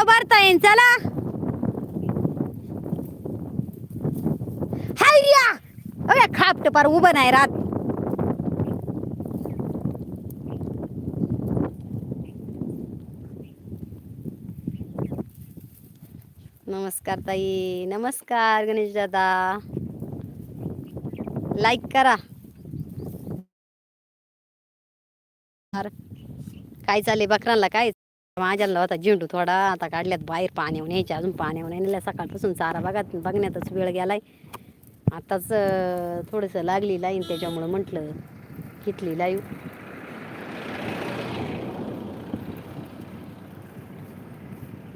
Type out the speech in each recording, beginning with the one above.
भरल्यावर भरता येईन चला हाय्या अरे खापट पार उभं नाही राहत. नमस्कार ताई नमस्कार गणेश दादा. लाईक करा. काय चालले बकरांना काय? माझ्याला होता झेंडू थोडा आता काढल्यात बाहेर पाण्यावर यायच्या अजून पाण्यावर नाही सकाळपासून चारा बघा बघण्यातच वेळ गेलाय. आताच थोडस थोडंसं लागली लाईन त्याच्यामुळं म्हटलं कितली लाईव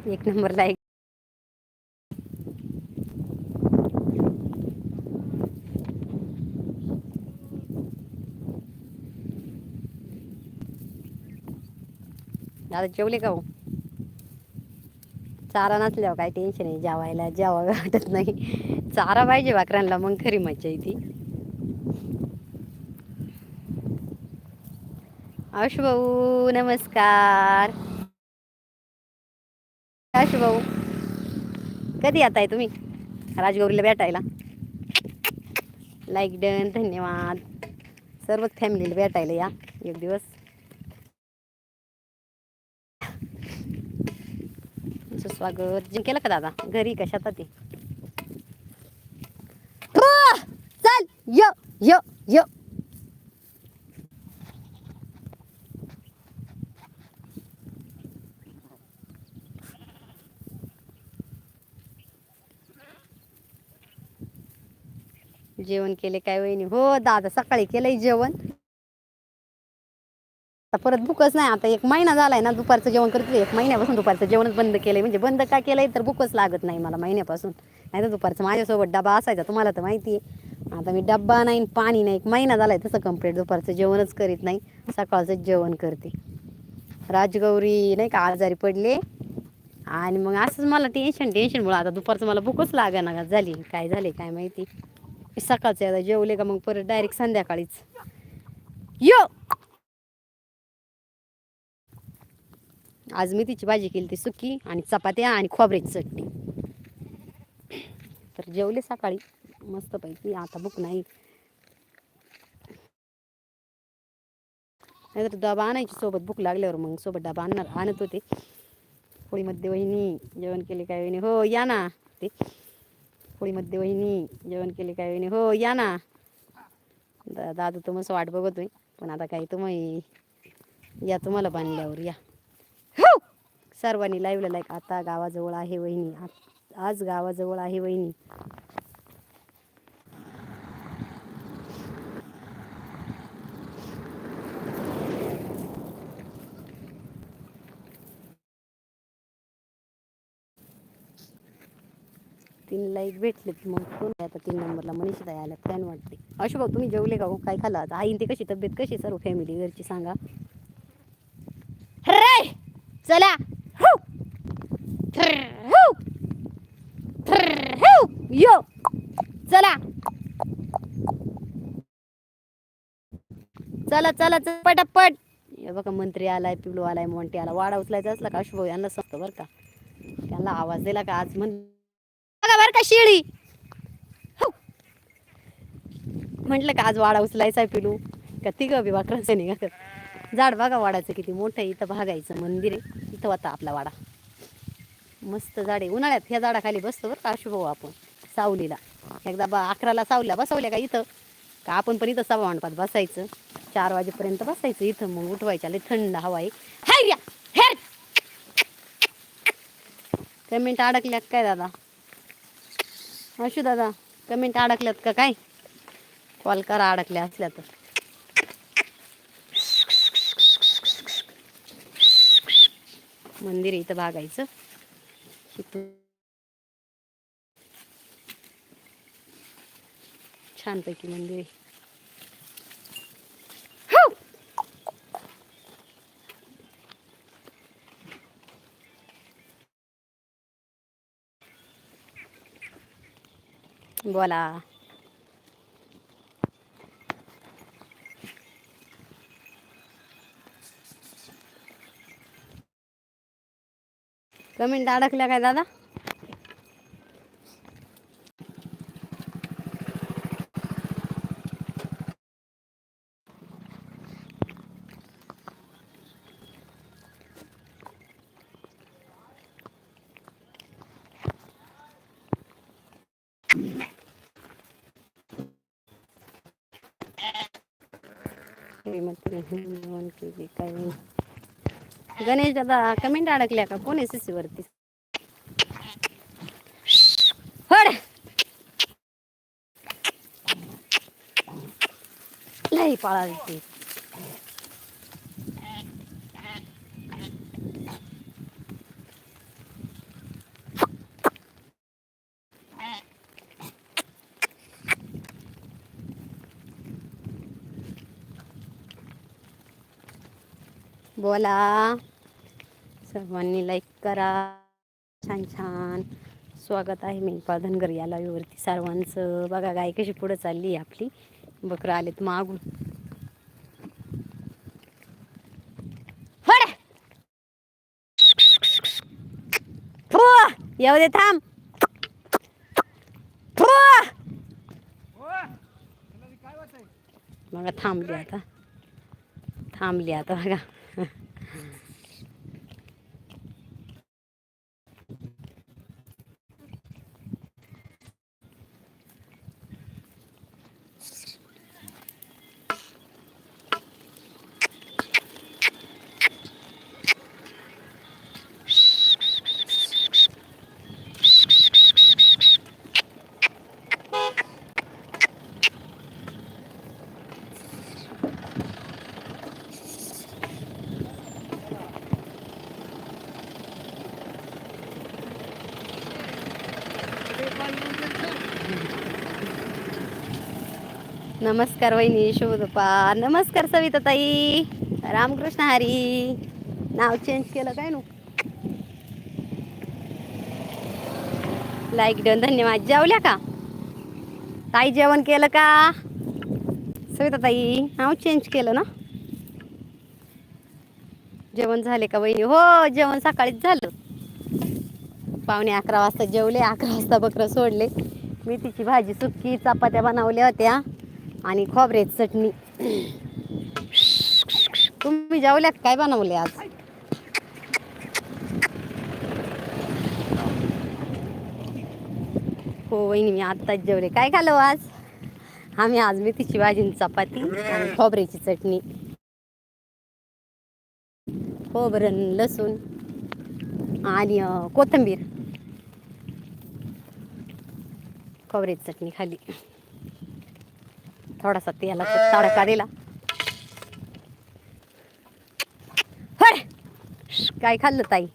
एक नंबर लाईक दादा जेवले का हो? चारा नसल्यावर काय टेन्शन आहे जेवायला जेवा वाटत नाही. चारा पाहिजे वाकरांना मग खरी मज्जा येते आयुष भाऊ नमस्कार. आयुष भाऊ कधी आताय आहे तुम्ही? राजगौरीला भेटायला. लाईक डन धन्यवाद. सर्वच फॅमिलीला भेटायला या. एक दिवस तुमचं स्वागत जे केलं का दादा? घरी कशात ते हो, चल य य य. जेवण केले काय वहिनी? हो दादा सकाळी केलंय जेवण. आता परत भूकच नाही. आता एक महिना झालाय ना दुपारचं जेवण करते एक महिन्यापासून दुपारचं जेवणच बंद केलंय. म्हणजे बंद का केलंय तर भूकच लागत नाही मला महिन्यापासून. नाही तर दुपारचं माझ्यासोबत डबा असायचा तुम्हाला तर माहिती आहे. आता मी डब्बा नाही पाणी नाही. एक महिना झालाय तसं कंप्लीट दुपारचं जेवणच करीत नाही. सकाळचं जेवण करते. राजगौरी नाही का आजारी पडले. आणि मग असंच मला टेन्शन टेन्शनमुळं आता दुपारचं मला भूकच ना झाली. काय झाले काय माहिती. सकाळचं आता जेवले का मग परत डायरेक्ट संध्याकाळीच. यो! आज मी तिची भाजी केली ती सुकी आणि चपात्या आणि खोबऱ्याची चटणी. तर जेवले सकाळी. मस्त पैकी. आता भूक नाही. नाहीतर डबा आणायची सोबत भूक लागल्यावर मग सोबत डबा आणणार आणत होते. होळीमध्ये वहिनी जेवण केले काय वहिनी? हो या ना. ते. होळीमध्ये वहिनी जेवण केले काय वहिनी? हो या ना. दादा तुम्हाला वाट बघतोय. पण आता काही तुम्ही या तुम्हाला बांधल्यावर या. सर्वांनी लाईव्हला लाईक आता गावाजवळ आहे वहिनी. आज गावाजवळ आहे वहिनी. तीन लाईक भेटलेत मग कोण आता तीन नंबरला मनीषा ताई आल्यात. काय वाटते अशोक भाऊ तुम्ही जेवले का हो? काय खाला आता? आईन ते कशी तब्येत? कशी सर्व फॅमिली घरची सांगा. रे चला! यो. चला. चला चला चला पटापट. हे बघा मंत्री आलाय पिवलो आलाय मोंटी आला. वाडा उचलायचा असला का? अशुभ यांना सांगतो बरं का. त्यांना आवाज दिला का? आज म्हण बघा बरं का शिळी. हो. म्हटलं का आज वाडा उचलायचा आहे पिलू. का तिघं बी वाकरांचं निघा. झाड बघा वाडाचं किती मोठं आहे. इथं भागायचं मंदिर आहे. इथं होता आपला वाडा. मस्त झाड. आहे उन्हाळ्यात ह्या झाडाखाली बसतो बरं का अशुभाऊ आपण सावलीला. एकदा बा अकराला सावल्या बसवल्या का इथं? का आपण पण इथं सव्वा मंडपात बसायचं? चार वाजेपर्यंत बसायचं इथं मग उठवायच्या लय थंड हवा आहे. हाय या हेर कमेंट अडकल्यात काय दादा? अशू दादा कमेंट अडकल्यात का काय? कॉल करा अडकल्या असल्या तर. मंदिर इथं भागायचं. छानपैकी मंदिर आहे. हो! बोला. कमेंट अडकल्या काय दादा? श्रीमती हनुमान केली काय गणेश दादा कमेंट अडकल्या का? कोण एस वरती? हड! लई पळाली बोला. सर्वांनी लाईक करा. छान छान. स्वागत आहे मी धनगर या लाईव्हवरती सर्वांचं. बघा गाय कशी पुढं चालली आहे आपली. बकरं आलेत मागून. येऊ दे थांब. बघा थांबली आता. थांबली आता बघा. नमस्कार वहिनी शोधपा नमस्कार सविता ताई रामकृष्ण हरी. नाव चेंज केलं काय नु? लाईक डन धन्यवाद. जेवल्या का? ताई जेवण केलं का? सविता ताई नाव चेंज केलं ना? जेवण झाले का वहिनी? हो जेवण सकाळीच झालं. पावणे अकरा वाजता जेवले अकरा वाजता बकरं सोडले. मेथीची भाजी सुक्की चपात्या बनवल्या होत्या आणि खोबऱ्याची चटणी. तुम्ही जेवल्यात काय बनवले आज? हो वहिनी मी आत्ताच जेवले. काय खालो हो आज? आम्ही आज मेथीची भाजी चपाती आणि खोबऱ्याची चटणी. खोबरं लसूण आणि कोथिंबीर. खोबऱ्याची चटणी खाली थोडासा तेलाचा तडका दिला. काय खाल्लं ताई?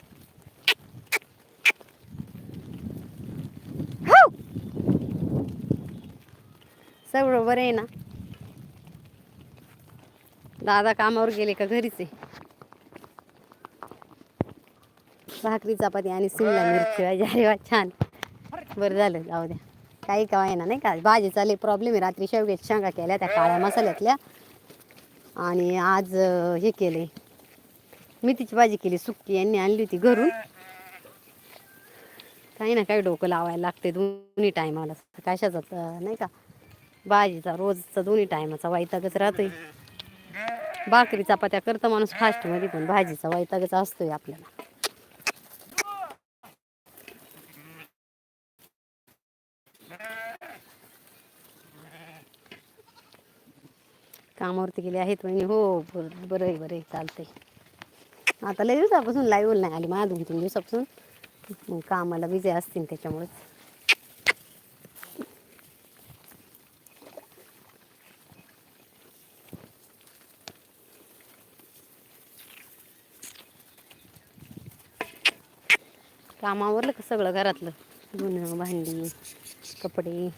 हो! सगळं बरं आहे ना? दादा कामावर गेले का घरीच आहे? भाकरी चपाती आणि शिमला मिरची. अरे वा छान. बरं झालं जाऊ द्या. काही का ना नाही का? भाजीचा लई प्रॉब्लेम आहे. रात्री शेवग्याच्या शेंगा केल्या त्या काळ्या मसाल्यातल्या. आणि आज हे केले मेथीची भाजी केली सुक्की यांनी आणली होती घरून. काही ना काही डोकं लावायला लागते दोन्ही टायमाला कशाचा तर नाही का? भाजीचा रोजचा दोन्ही टायमाचा वैतागच राहतोय. भाकरी चपात्या करतं माणूस फास्टमध्ये पण भाजीचा वैतागच असतोय आपल्याला. कामावरती गेले आहेत म्हणे हो बरं बरं आहे बरं आहे चालतंय. आता लय दिवसापासून लाईव्ह नाही आली मला दोन तीन दिवसापासून. मग कामाला विजय असतील त्याच्यामुळेच. कामावरलं का सगळं घरातलं? धुणं भांडी कपडे.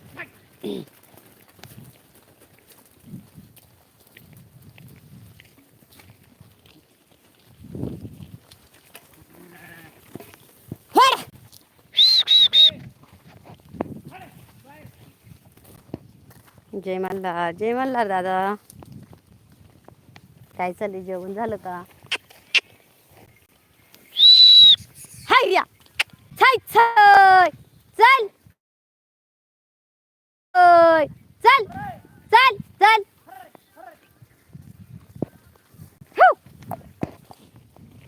जय मल्हार जय मल्हार दादा. काय चाललंय? जेवण झालं का? हाय या. छाय चल. चल. चल चल.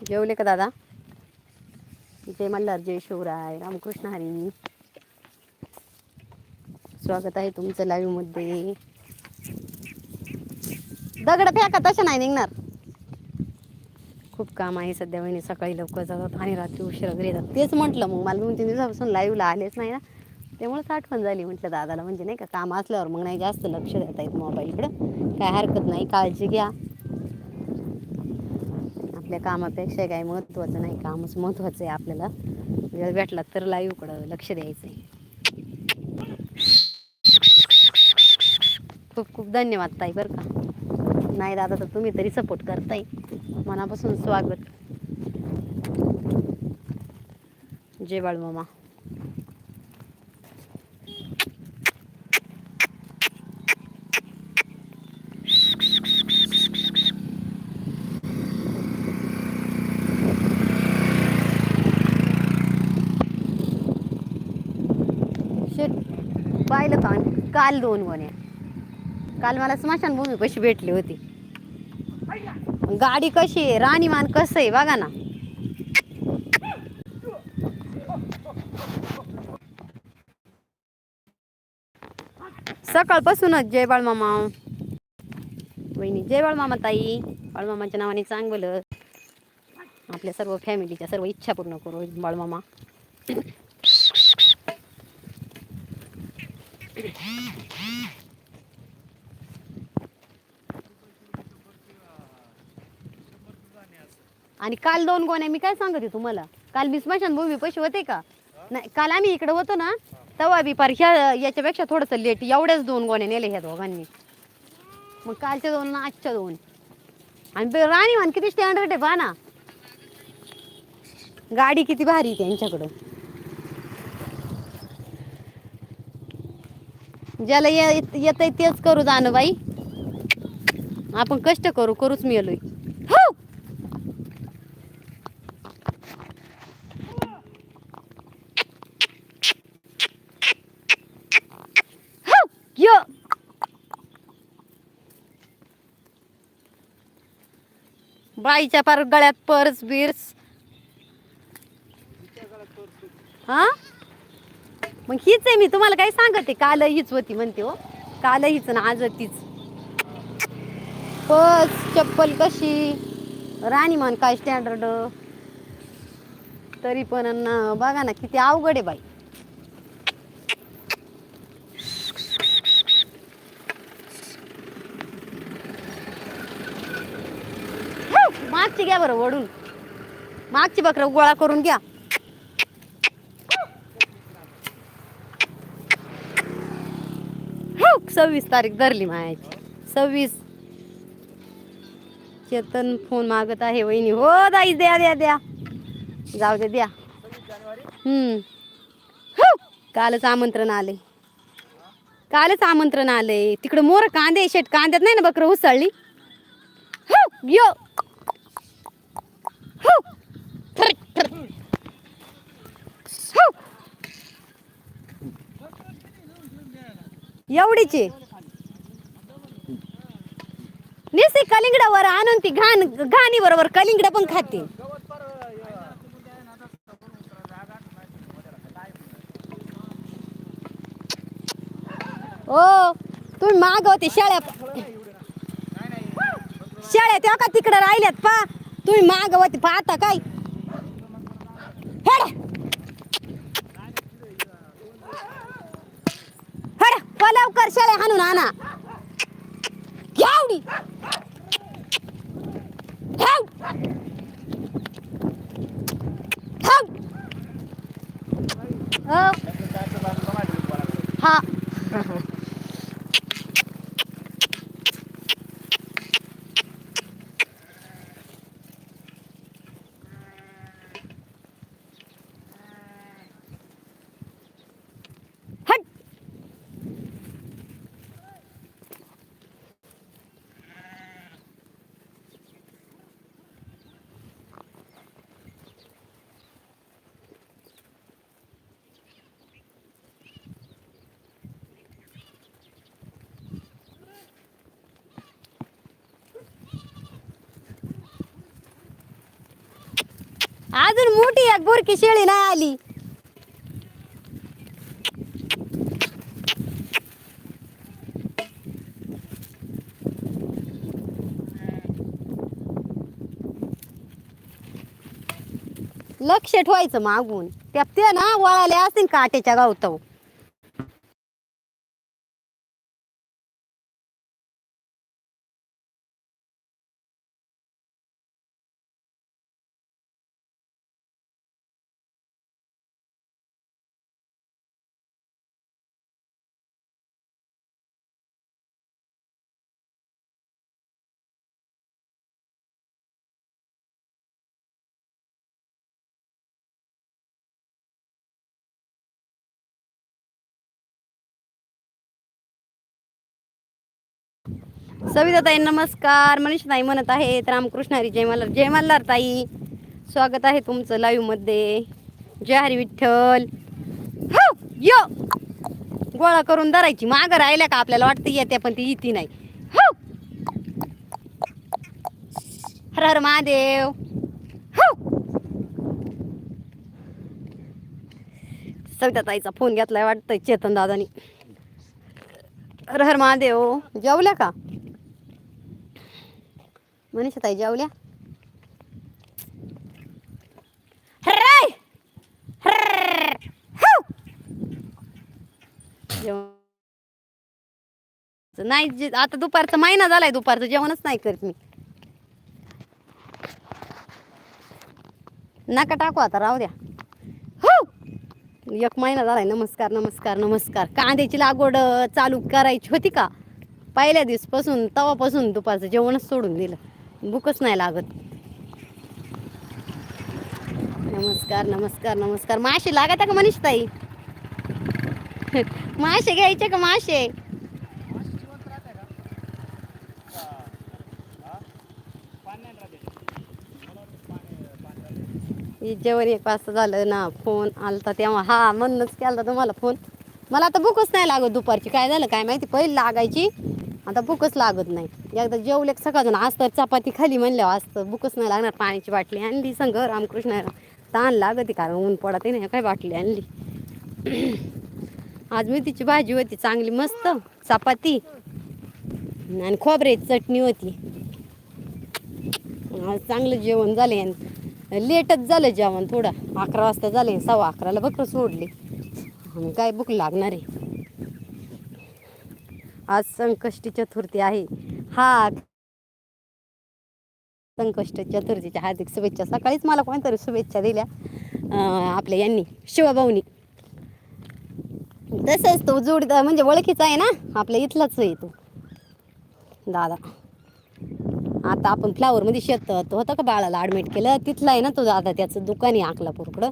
जेवले का दादा? जय मल्हार जय शिवराय. रामकृष्ण हरी. स्वागत आहे तुमचं लाईव्हमध्ये. दगड फेका तशा नाही निघणार. खूप काम आहे सध्या वहिनी सकाळी लवकर जातात आणि रात्री उशिरा घरी येतात. तेच म्हटलं मग मला दोन तीन दिवसापासून लाईव्हला आलेच नाही ना. त्यामुळेच आठवण झाली म्हटलं दादाला. म्हणजे नाही का काम असल्यावर मग नाही जास्त लक्ष देता येत मोबाईलकडं काय हरकत नाही काळजी घ्या. आपल्या कामापेक्षा काय महत्त्वाचं नाही कामच महत्त्वाचं आहे आपल्याला. वेळ भेटला तर लाईव्हकडं लक्ष द्यायचं आहे खूप खूप धन्यवाद ताई बरं का. नाही दादा तर तुम्ही तरी सपोर्ट करताय. मनापासून स्वागत. जय बाळ मामा शेट पाहिलं का काल दोन गोण्या काल मला स्मशानभूमी कशी भेटली होती. गाडी कशी आहे? राणीमान कसं आहे? बघा ना. सकाळपासूनच जय बाळ मामा जय बाळ मामा ताई. बाळमामाच्या नावाने चांगलं. आपल्या सर्व फॅमिलीच्या सर्व इच्छा पूर्ण करू बाळमामा. आणि काल दोन गोण्या मी काय सांगते तुम्हाला? काल मी स्मशानभूमी पैसे होते का? नाही काल आम्ही इकडे होतो ना तेव्हा बी पार ह्या याच्यापेक्षा थोडंसं लेट एवढ्याच दोन गोण्या नेले ह्या दोघांनी. मग कालच्या दोन ना आजच्या दोन. आणि राणी म्हण किती स्टँडर्ड आहे पहा ना. गाडी किती भारी आहे त्यांच्याकडं. ज्याला येत येतंय तेच करू जाणं बाई. आपण कष्ट करू करूच मिळलोय हो हो यो बाईच्या पार गळ्यात पर्स बिर्स. हा? मग हीच आहे मी. तुम्हाला काय सांगते? काल हीच होती म्हणते हो. काल हीच ना आज तीच. पर्स चप्पल कशी? राणीमान काय स्टँडर्ड तरी पण बघा ना किती अवघड आहे बाई हु, मागची घ्या बरं वडून मागची बकरं गोळा करून घ्या. हो सव्वीस तारीख धरली मायाची. सव्वीस. चेतन फोन मागत आहे वहिनी. हो दाई द्या द्या द्या. जाऊ दे द्या. हम्म हो कालच आमंत्रण आले. कालच आमंत्रण आले. तिकडे मोर कांदे शेट कांद्यात नाही ना बकरं उसळली? हो यो हो. हो. एवढीची निसे कलिंगडावर आणून ती घाण घाणी बरोबर कलिंगड पण खाते. ओ तुम्ही माग होते शेळ्या शेळ्या का तिकडे राहिल्यात पा तुम्ही माग पाहता काय? हेड! हेड! पलवकर शेळ्या हाणून आणा. घ्यावडी घ्याव घ्याव हो हा हट अजून मोठी एक बोरकी शेळी नाही आली. लक्ष ठेवायचं मागून. त्या ते ना वळाले असतील काटेच्या गावताव. सविता ताई नमस्कार. मनीष ताई म्हणत आहेत रामकृष्ण हरी जय मल्हार. जय मल्हार ताई. स्वागत आहे तुमचं लाईव्हमध्ये जय हरी विठ्ठल. हो यो. गोळा करून धरायची. मागं राहिल्या का आपल्याला? वाटतं येते पण ती येते नाही. हो. हर हर महादेव. हो. सविता ताईचा फोन घेतलाय वाटतंय चेतन दादानी. हर हर महादेव. जेवल्या का? मनीषा ताई जेवल्या? नाही जे- आता दुपारचा महिना झालाय दुपारचं जेवणच नाही करत मी. नका टाकू आता राहू द्या. हो! एक महिना झालाय नमस्कार नमस्कार नमस्कार. कांद्याची लागवड चालू करायची होती का? पहिल्या दिवसपासून तवापासून दुपारचं जेवणच सोडून दिलं. भूकच नाही लागत. नमस्कार नमस्कार नमस्कार. मासे लागत का मनीष ताई? मासे घ्यायचे का मासे? जेवण एक वाजता झालं ना फोन आलता तेव्हा. हा म्हणूनच केला तुम्हाला फोन. मला आता भूकच नाही लागत दुपारची. काय झालं काय माहिती? पहिली लागायची. आता भूकच लागत नाही. एकदा जेवले का सकाळून आज तर चपाती खाली म्हणल्यावर आज तर भूकच नाही लागणार पाण्याची बाटली आणली संघ रामकृष्ण ताण लागत कारण ऊन पडत नाही काय बाटली आणली? आज मेथीची भाजी होती चांगली मस्त. चपाती आणि खोबऱ्याची चटणी होती. आज चांगलं जेवण झाले आणि लेटच झालं जेवण थोडं. अकरा वाजता झाले सव्वा अकराला बकरं सोडले. काय भूक लागणार आहे? आज संकष्टी चतुर्थी आहे. हा संकष्ट चतुर्थीच्या हार्दिक शुभेच्छा. सकाळीच मला कोणतरी शुभेच्छा दिल्या आपल्या यांनी शिवभाऊनी. तसंच तो जोड म्हणजे ओळखीचा आहे ना? आपल्या इथलाच आहे तो. दादा. आता आपण फ्लावरमध्ये शेत होतं का बाळाला ॲडमिट केलं? तिथला आहे ना तो दादा त्याचं दुकान आहे अकलापूरकडं.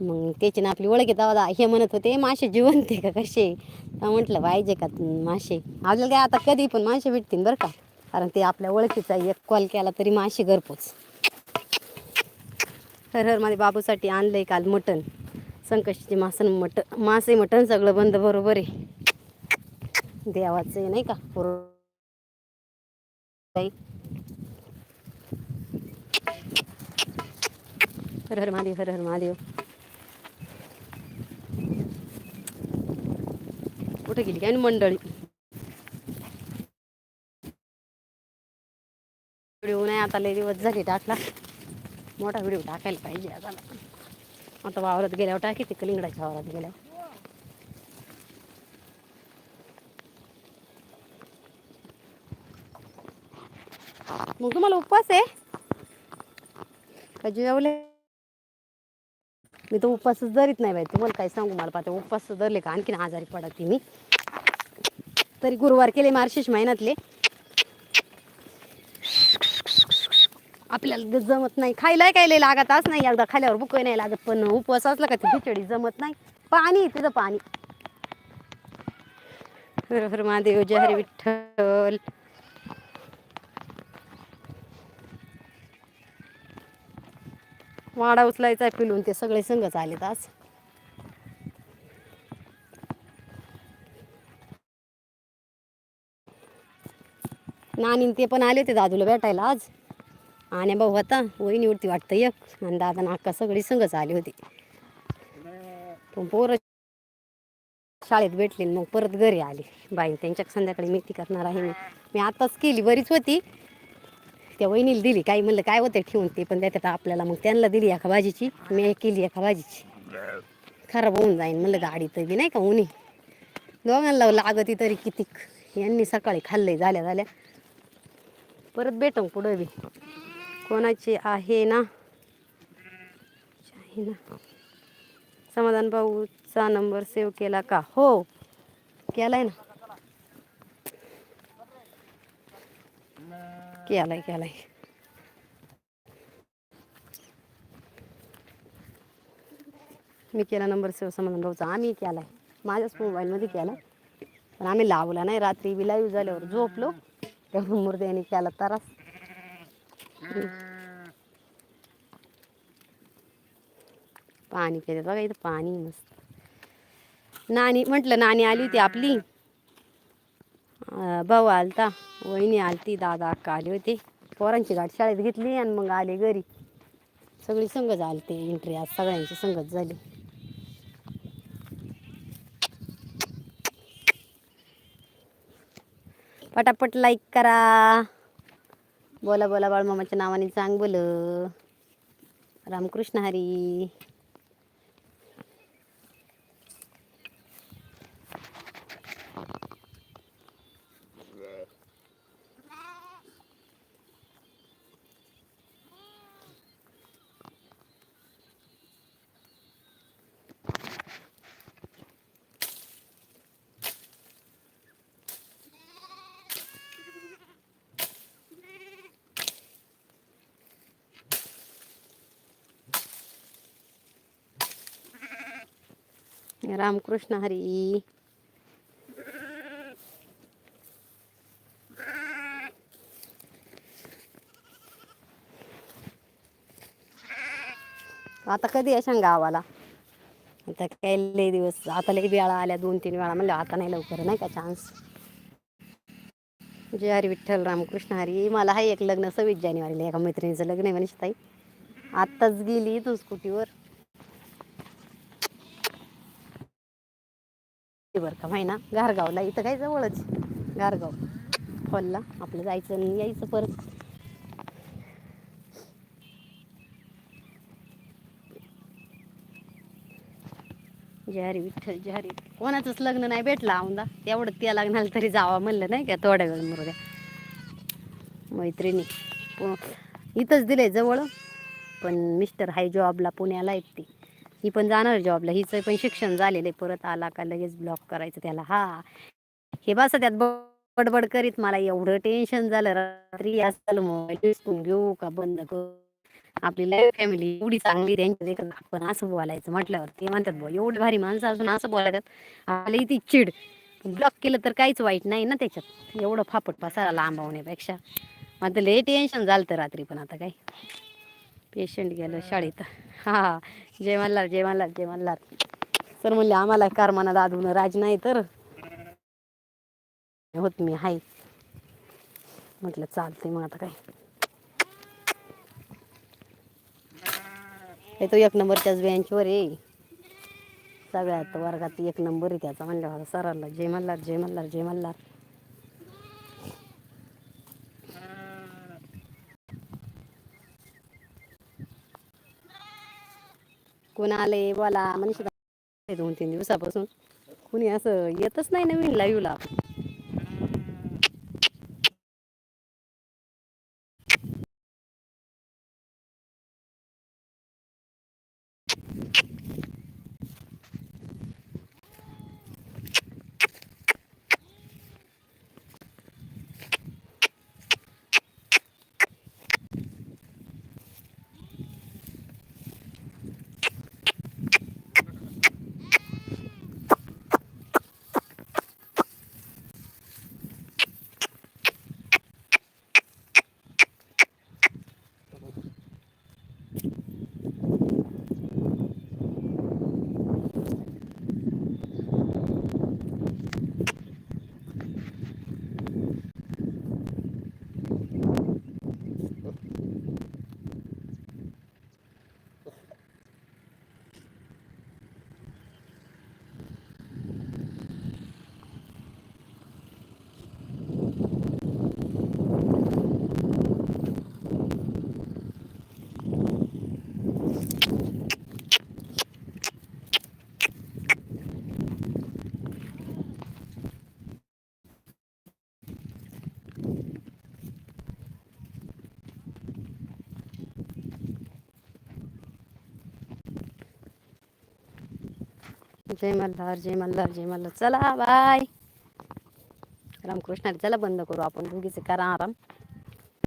मग त्याची ना आपली ओळख आहे दादा हे म्हणत होते मासे जिवंत आहे का? कसे तर म्हटलं पाहिजे का मासे? आपल्याला काय आता कधी पण मासे भेटतील बरं का. कारण ते आपल्या ओळखीचा एक कॉल केला तरी मासे घरपोच. हर हर माझ्या बाबूसाठी आणलंय काल मटण. संकष्टीचे मासन मटण मासे मटण सगळं बंद बरोबर आहे. देवाचं नाही का? हर हर महादेव हर हर महादेव. कुठे गेली काय? मंडळी. व्हिडिओ नाही आता लय दिवस झाले टाकला. मोठा व्हिडिओ टाकायला पाहिजे आता. आता वावरात गेल्यावर टाकी ते कलिंगडाच्या वावरात गेल्यावर मग तुम्हाला उपवास आहे? का जेवले? मी तर उपवासच धरीत नाही बाई. तुम्हाला काय सांगू मला पाहते उपवास धरले का? आणखीन आजारी पडते मी. तरी गुरुवार केले मार्गशीर्ष महिन्यातले. आपल्याला जमत नाही. खायला काय लय लागतच नाही. एकदा खाल्यावर बुक नाही लागत पण उपवास असला का ती खिचडी जमत नाही. पाणी तिथं पाणी. हर हर महादेव जय हरी विठ्ठल. वाडा उचलायचा आहे पिलून ते सगळे संघच आलेत आज. नानी ते पण आले ते दादूला भेटायला आज. आणि भाऊ होता निवडती वाटतं एक. आणि दादा नाका सगळी संगच आली होती. पण पोरं शाळेत भेटले मग परत घरी आली. बाई त्यांच्या संध्याकाळी मेथी करणार आहे मी. मी आताच केली बरीच होती. त्या वहिनीला दिली. काही म्हणलं काय होते ठेवून ते? पण त्याच्यात आपल्याला. मग त्यांना दिली एका भाजीची मी केली एका भाजीची. खराब होऊन जाईन म्हणलं गाडी तर बी नाही का उन्ही दोघांना लागती तरी किती यांनी सकाळी खाल्लंय झाल्या झाल्या. परत भेटू पुढं बी. कोणाची आहे ना? आहे ना? समाधान भाऊचा नंबर सेव्ह केला का? हो. केलाय ना. केलाय केलाय. मी केला नंबर सेव समाधान भाऊचा. आम्ही केलाय. माझ्याच मोबाईलमध्ये केला पण आम्ही लावला नाही. रात्री बी लाईव्ह झाल्यावर झोपलो. तेव्हा मुर्द्याने केला तरास. पाणी केलं बघा इथं पाणी मस्त. नानी म्हटलं नानी आली होती आपली. भाऊ आलता वहिनी आलती दादा अक्का आली होती. पोरांची गाठ शाळेत घेतली आणि मग आले घरी. सगळी संगत आलते एंट्री आज सगळ्यांची संगत झाली. पटापट लाईक करा. बोला बोला बाळमामाच्या नावाने चांग बोल. रामकृष्ण हरी. रामकृष्ण हरी. आता कधी अशा गावाला? आता काय लय दिवस आता लय वेळा आल्या दोन तीन वेळा म्हणलं आता नाही लवकर नाही का चान्स जय हरी विठ्ठल रामकृष्ण हरी. मला आहे एक लग्न सव्वीस जानेवारीला एका मैत्रिणीचं लग्न आहे मनीषताई आत्ताच गेली तू स्कूटीवर. बरं का माहिना? गारगावला इथं काय जवळच? गारगाव. हॉलला आपलं जायचं आणि यायचं परत. जहारी विठ्ठल जहारी कोणाचंच लग्न नाही भेटलं आमदा तेवढं त्या लग्नाला तरी जावा म्हणलं नाही का थोड्या वेळ मुरग्या. मैत्रिणी. इथंच दिले जवळ पण मिस्टर हाय जॉबला पुण्याला आहेत ती. ही पण जाणार जॉबला हिचं पण शिक्षण झालेलं आहे. परत आला का लगेच ब्लॉक करायचं त्याला. हा. हे बस त्यात बडबड करीत मला. एवढं टेन्शन झालं. रात्री असं मोबाईल घेऊ का बंद करू? आपली लाईफ फॅमिली एवढी चांगली त्यांच्या आपण असं बोलायचं म्हटल्यावर ते म्हणतात बो एवढी भारी माणसं असून असं बोलायचं? आली ती चिड. ब्लॉक केलं तर काहीच वाईट नाही ना त्याच्यात. एवढं फापट पसारा लांबवण्यापेक्षा. माझं लय टेन्शन झालं तर रात्री पण आता काय. पेशंट गेलं शाळेत. हा जय मल्हार जय मल्हार जय मल्हार. सर म्हणले आम्हाला कारमाना दादून राज नाही तर. होत मी हाय म्हटलं चालते मग आता काय. तो एक नंबरच्याच बेंचवर आहे सगळ्यात वर्गात एक नंबर आहे त्याचा म्हणलं सरांना जय मल्हार जय मल्हार जय मल्हार. कोण आले बोला मनीषा दोन तीन दिवसापासून. कुणी असं येतच नाही नवीन लाईव्हला जय मल्हार जय मल्हार जय मल्हार. चला बाय. रामकृष्ण कृष्णा चला बंद करू आपण दोघीचे करा आराम.